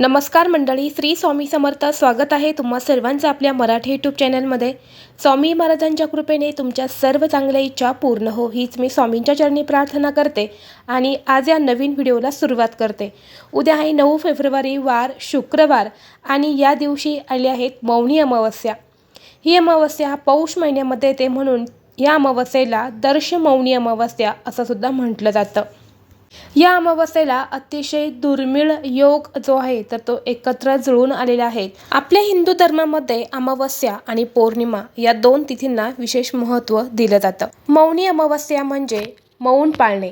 नमस्कार मंडळी श्री स्वामी समर्थ स्वागत आहे तुम्हा सर्वांचं आपल्या मराठी यूट्यूब चॅनलमध्ये स्वामी महाराजांच्या कृपेने तुमच्या सर्व चांगल्या इच्छा पूर्ण हो हीच मी स्वामींच्या चरणी प्रार्थना करते आणि आज या नवीन व्हिडिओला सुरुवात करते. उद्या आहे नऊ फेब्रुवारी वार शुक्रवार आणि या दिवशी आली आहेत मौनी अमावस्या. ही अमावस्या पौष महिन्यामध्ये येते म्हणून या अमावस्येला दर्श मौनी अमावस्या असं सुद्धा म्हटलं जातं. या अमावस्येला अतिशय दुर्मिळ योग जो आहे तर तो एकत्र जुळून आलेला आहे आपल्या हिंदू धर्मामध्ये अमावस्या आणि पौर्णिमा या दोन तिथींना विशेष महत्त्व दिलं जातं. मौनी अमावस्या म्हणजे मौन पाळणे.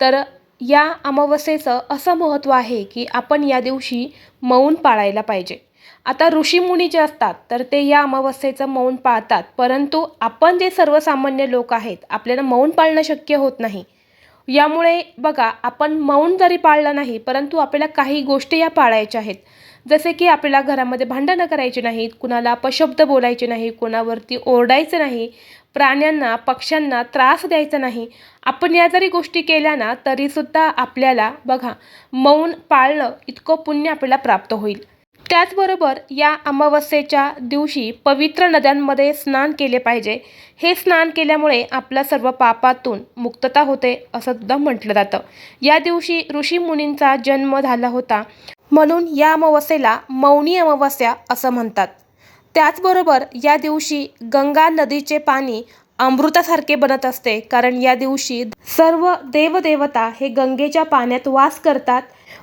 तर या अमावस्येचं असं महत्त्व आहे की आपण या दिवशी मौन पाळायला पाहिजे. आता ऋषीमुनी जे असतात तर ते या अमावस्येचं मौन पाळतात परंतु आपण जे सर्वसामान्य लोक आहेत आपल्याला मौन पाळणं शक्य होत नाही. यामुळे बघा आपण मौन जरी पाळलं नाही परंतु आपल्याला काही गोष्टी या पाळायच्या आहेत. जसे की आपल्याला घरामध्ये भांडणं करायची नाहीत कुणाला अपशब्द बोलायचे नाही कुणावरती ओरडायचं नाही प्राण्यांना पक्ष्यांना त्रास द्यायचा नाही. आपण या जरी गोष्टी केल्या ना तरीसुद्धा आपल्याला बघा मौन पाळणं इतकं पुण्य आपल्याला प्राप्त होईल. त्याचबरोबर या अमावस्येच्या दिवशी पवित्र नद्यांमध्ये स्नान केले पाहिजे. हे स्नान केल्यामुळे आपल्या सर्व पापातून मुक्तता होते असं सुद्धा म्हटलं जातं. या दिवशी ऋषी मुनींचा जन्म झाला होता. म्हणून या अमावस्येला मौनी अमावस्या असं म्हणतात. त्याचबरोबर या दिवशी गंगा नदीचे पाणी अमृतासारखे बनत असते. कारण या दिवशी सर्व देवदेवता हे गंगेच्या पाण्यात वास करतात.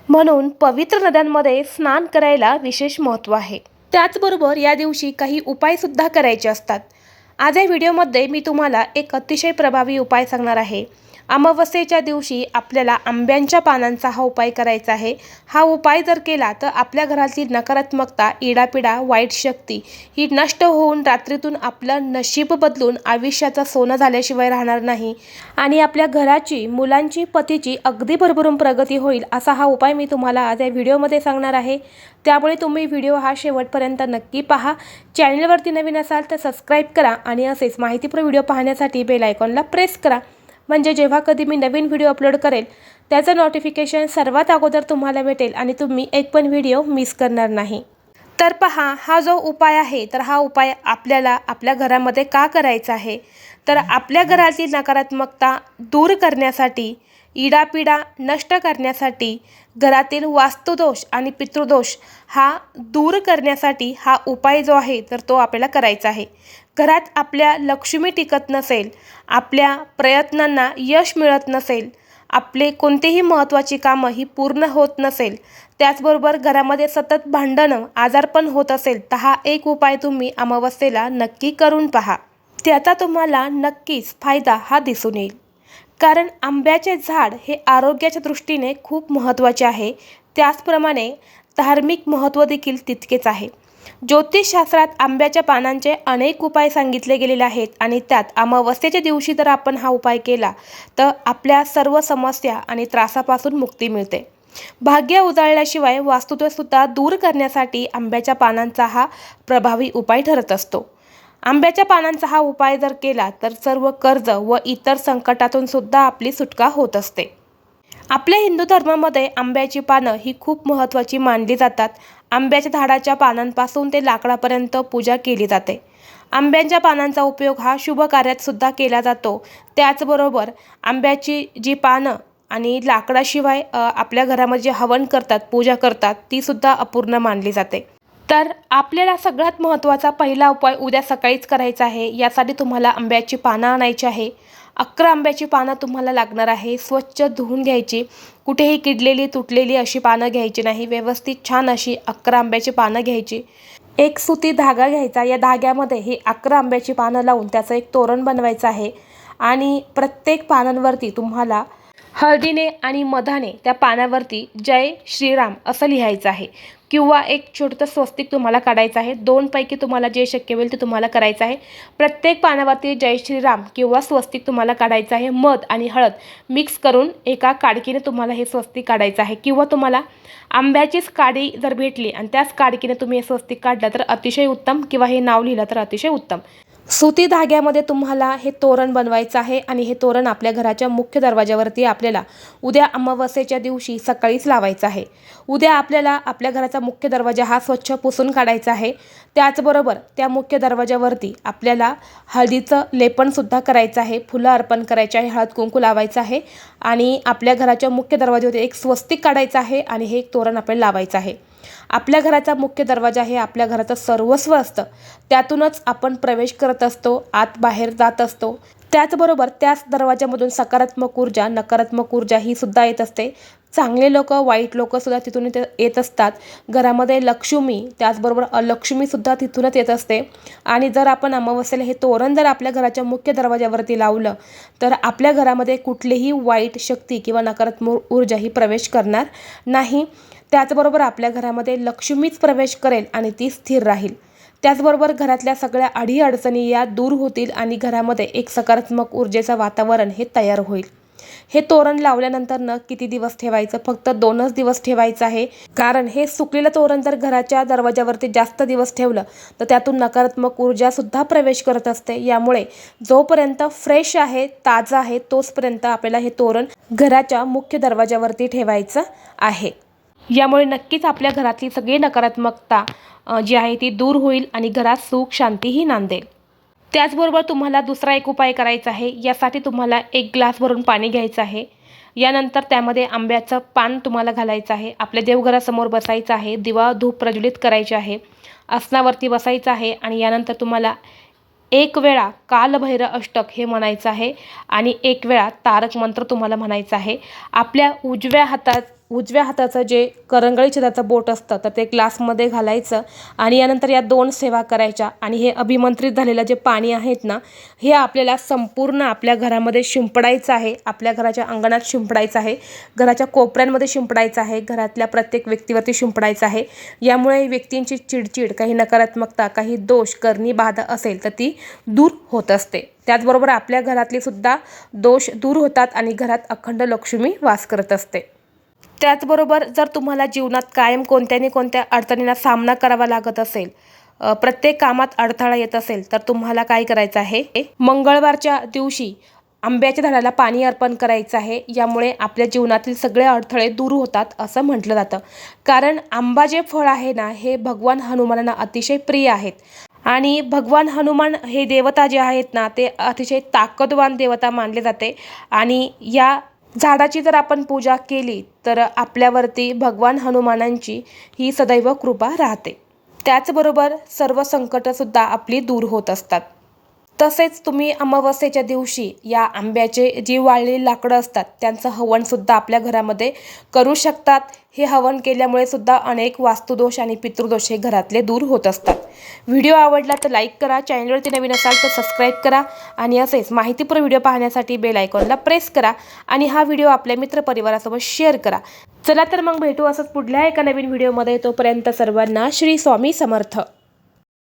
म्हणून पवित्र नद्यांमध्ये स्नान करायला विशेष महत्त्व आहे. त्याचबरोबर या दिवशी काही उपायसुद्धा करायचे असतात. आज या व्हिडिओमध्ये मी तुम्हाला एक अतिशय प्रभावी उपाय सांगणार आहे. अमावस्येच्या दिवशी आपल्याला आंब्यांच्या पानांचा हा उपाय करायचा आहे. हा उपाय जर केला तर आपल्या घरातील नकारात्मकता इडापिडा वाईट शक्ती ही नष्ट होऊन रात्रीतून आपलं नशीब बदलून आयुष्याचं सोनं झाल्याशिवाय राहणार नाही. आणि आपल्या घराची मुलांची पतीची अगदी भरभरून प्रगती होईल असा हा उपाय मी तुम्हाला आज या व्हिडिओमध्ये सांगणार आहे. त्यामुळे तुम्ही व्हिडिओ हा शेवटपर्यंत नक्की पहा. चॅनलवरती नवीन असाल तर सबस्क्राईब करा आणि असेच माहितीपूर्ण व्हिडिओ पाहण्यासाठी बेल आयकॉनला प्रेस करा. म्हणजे जेव्हा कधी मी नवीन व्हिडिओ अपलोड करेल त्याचं नोटिफिकेशन सर्वात अगोदर तुम्हाला भेटेल आणि तुम्ही एक पण व्हिडिओ मिस करणार नाही. तर पहा हा जो उपाय आहे तर हा उपाय आपल्याला आपल्या घरामध्ये का करायचा आहे? तर आपल्या घरातील नकारात्मकता दूर करण्यासाठी इडापिडा नष्ट करण्यासाठी घरातील वास्तुदोष आणि पितृदोष हा दूर करण्यासाठी हा उपाय जो आहे तर तो आपल्याला करायचा आहे. घरात आपल्या लक्ष्मी टिकत नसेल आपल्या प्रयत्नांना यश मिळत नसेल आपले कोणतेही महत्त्वाची कामं ही पूर्ण होत नसेल त्याचबरोबर घरामध्ये सतत भांडणं आजारपण होत असेल तर हा एक उपाय तुम्ही अमावस्येला नक्की करून पहा. त्याचा तुम्हाला नक्कीच फायदा हा दिसून येईल. कारण आंब्याचे झाड हे आरोग्याच्या दृष्टीने खूप महत्त्वाचे आहे. त्याचप्रमाणे धार्मिक महत्त्व देखील तितकेच आहे. ज्योतिषशास्त्रात आंब्याच्या पानांचे अनेक उपाय सांगितले गेलेले आहेत आणि त्यात अमावस्येच्या दिवशी जर आपण हा उपाय केला तर आपल्या सर्व समस्या आणि त्रासापासून मुक्ती मिळते. भाग्य उजाळल्याशिवाय वास्तुत्वसुद्धा दूर करण्यासाठी आंब्याच्या पानांचा हा प्रभावी उपाय ठरत असतो. आंब्याच्या पानांचा हा उपाय जर केला तर सर्व कर्ज व इतर संकटातून सुद्धा आपली सुटका होत असते. आपल्या हिंदू धर्मामध्ये आंब्याची पानं ही खूप महत्त्वाची मानली जातात. आंब्याच्या झाडाच्या पानांपासून ते लाकडापर्यंत पूजा केली जाते. आंब्यांच्या पानांचा उपयोग हा शुभ कार्यात सुद्धा केला जातो. त्याचबरोबर आंब्याची जी पानं आणि लाकडाशिवाय आपल्या घरामध्ये जे हवन करतात पूजा करतात तीसुद्धा अपूर्ण मानली जाते. तर आपल्याला सगळ्यात महत्त्वाचा पहिला उपाय उद्या सकाळीच करायचा आहे. यासाठी तुम्हाला आंब्याची पानं आणायची आहे. अकरा आंब्याची पानं तुम्हाला लागणार आहे. स्वच्छ धुवून घ्यायची. कुठेही किडलेली तुटलेली अशी पानं घ्यायची नाही. व्यवस्थित छान अशी अकरा आंब्याची पानं घ्यायची. एक सुती धागा घ्यायचा. या धाग्यामध्ये ही अकरा आंब्याची पानं लावून त्याचं एक तोरण बनवायचं आहे. आणि प्रत्येक पानांवरती तुम्हाला हळदीने आणि मधाने त्या पानावरती जय श्रीराम असं लिहायचं आहे. किंवा एक छोटंसं स्वस्तिक तुम्हाला काढायचं आहे. दोनपैकी तुम्हाला जे शक्य होईल ते तुम्हाला करायचं आहे. प्रत्येक पानावरती जय श्रीराम किंवा स्वस्तिक तुम्हाला काढायचं आहे. मध आणि हळद मिक्स करून एका काडकीने तुम्हाला हे स्वस्तिक काढायचं आहे. किंवा तुम्हाला आंब्याचीच काडी जर भेटली आणि त्याच काडकीने तुम्ही हे स्वस्तिक काढलं तर अतिशय उत्तम किंवा हे नाव लिहिलं तर अतिशय उत्तम. सुती धाग्यामध्ये तुम्हाला हे तोरण बनवायचं आहे आणि हे तोरण आपल्या घराच्या मुख्य दरवाजावरती आपल्याला उद्या अमावस्येच्या दिवशी सकाळीच लावायचं आहे. उद्या आपल्याला आपल्या घराचा मुख्य दरवाजा हा स्वच्छ पुसून काढायचा आहे. त्याचबरोबर त्या मुख्य दरवाजावरती आपल्याला हळदीचं लेपनसुद्धा करायचं आहे. फुलं अर्पण करायचे आहे हळद कुंकू लावायचं आहे आणि आपल्या घराच्या मुख्य दरवाजावरती एक स्वस्तिक काढायचं आहे आणि हे एक तोरण आपल्याला लावायचं आहे. आपल्या घराचा मुख्य दरवाजा हे आपल्या घराचं सर्वस्व असतं. त्यातूनच आपण प्रवेश करत असतो आत बाहेर जात असतो. त्याचबरोबर त्याच दरवाजामधून सकारात्मक ऊर्जा नकारात्मक ऊर्जा ही सुद्धा येत असते. चांगले लोक वाईट लोक सुद्धा तिथून येत असतात. घरामध्ये लक्ष्मी त्याचबरोबर अलक्ष्मीसुद्धा तिथूनच येत असते. आणि जर आपण अमावस्येला हे तोरण जर आपल्या घराच्या मुख्य दरवाजावरती लावलं तर आपल्या घरामध्ये कुठलीही वाईट शक्ती किंवा नकारात्मक ऊर्जा ही प्रवेश करणार नाही. त्याचबरोबर आपल्या घरामध्ये लक्ष्मीच प्रवेश करेल आणि ती स्थिर राहील. त्याचबरोबर घरातल्या सगळ्या अडीअडचणी या दूर होतील आणि घरामध्ये एक सकारात्मक ऊर्जेचं वातावरण हे तयार होईल. हे तोरण लावल्यानंतर न किती दिवस ठेवायचं? फक्त दोनच दिवस ठेवायचं आहे. कारण हे सुकलेलं तोरण जर घराच्या दरवाजावरती जास्त दिवस ठेवलं तर त्यातून नकारात्मक ऊर्जासुद्धा प्रवेश करत असते. यामुळे जोपर्यंत फ्रेश आहे ताजं आहे तोचपर्यंत आपल्याला हे तोरण घराच्या मुख्य दरवाजावरती ठेवायचं आहे. यामुळे नक्कीच आपल्या घरातली सगळी नकारात्मकता जी आहे ती दूर होईल आणि घरात सुख शांतीही नांदेल. त्याचबरोबर तुम्हाला दुसरा एक उपाय करायचा आहे. यासाठी तुम्हाला एक ग्लास भरून पाणी घ्यायचं आहे. यानंतर त्यामध्ये आंब्याचं पान तुम्हाला घालायचं आहे. आपल्या देवघरासमोर बसायचं आहे. दिवा धूप प्रज्वलित करायचे आहे. आसनावरती बसायचं आहे आणि यानंतर तुम्हाला एक वेळा कालभैर अष्टक हे म्हणायचं आहे आणि एक वेळा तारक मंत्र तुम्हाला म्हणायचं आहे. आपल्या उजव्या हातात उजव्या हाताचं जे करंगळी छेदाचं बोट असतं तर ते ग्लासमध्ये घालायचं आणि यानंतर या दोन सेवा करायच्या. आणि हे अभिमंत्रित झालेलं जे पाणी आहेत ना हे आपल्याला संपूर्ण आपल्या घरामध्ये शिंपडायचं आहे. आपल्या घराच्या अंगणात शिंपडायचं आहे. घराच्या कोपऱ्यांमध्ये शिंपडायचं आहे. घरातल्या प्रत्येक व्यक्तीवरती शिंपडायचं आहे. यामुळे व्यक्तींची चिडचिड काही नकारात्मकता काही दोष करणी बाधा असेल तर ती दूर होत असते. त्याचबरोबर आपल्या घरातले सुद्धा दोष दूर होतात आणि घरात अखंड लक्ष्मी वास करत असते. त्याचबरोबर जर तुम्हाला जीवनात कायम कोणत्या ना कोणत्या अडचणींना सामना करावा लागत असेल प्रत्येक कामात अडथळा येत असेल तर तुम्हाला काय करायचं आहे? मंगळवारच्या दिवशी आंब्याच्या झाडाला पाणी अर्पण करायचं आहे. यामुळे आपल्या जीवनातील सगळे अडथळे दूर होतात असं म्हटलं जातं. कारण आंबा जे फळ आहे ना हे भगवान हनुमानांना अतिशय प्रिय आहेत. आणि भगवान हनुमान हे देवता जे आहेत ना ते अतिशय ताकदवान देवता मानले जाते. आणि या झाडाची जर आपण पूजा केली तर आपल्यावरती भगवान हनुमानांची ही सदैव कृपा राहते. त्याचबरोबर सर्व संकटंसुद्धा आपली दूर होत असतात. तसेच तुम्ही अमावस्येच्या दिवशी या आंब्याचे जी वाळलेली लाकडं असतात त्यांचं हवनसुद्धा आपल्या घरामध्ये करू शकतात. हे हवन केल्यामुळे सुद्धा अनेक वास्तुदोष आणि पितृदोष हे घरातले दूर होत असतात. व्हिडिओ आवडला तर लाईक करा चॅनलवरती नवीन असाल तर सबस्क्राईब करा आणि असेच माहितीपूर्ण व्हिडिओ पाहण्यासाठी बेल आयकॉनला प्रेस करा आणि हा व्हिडिओ आपल्या मित्रपरिवारासोबत शेअर करा. चला तर मग भेटू असंच पुढल्या एका नवीन व्हिडिओमध्ये. तोपर्यंत सर्वांना श्री स्वामी समर्थ.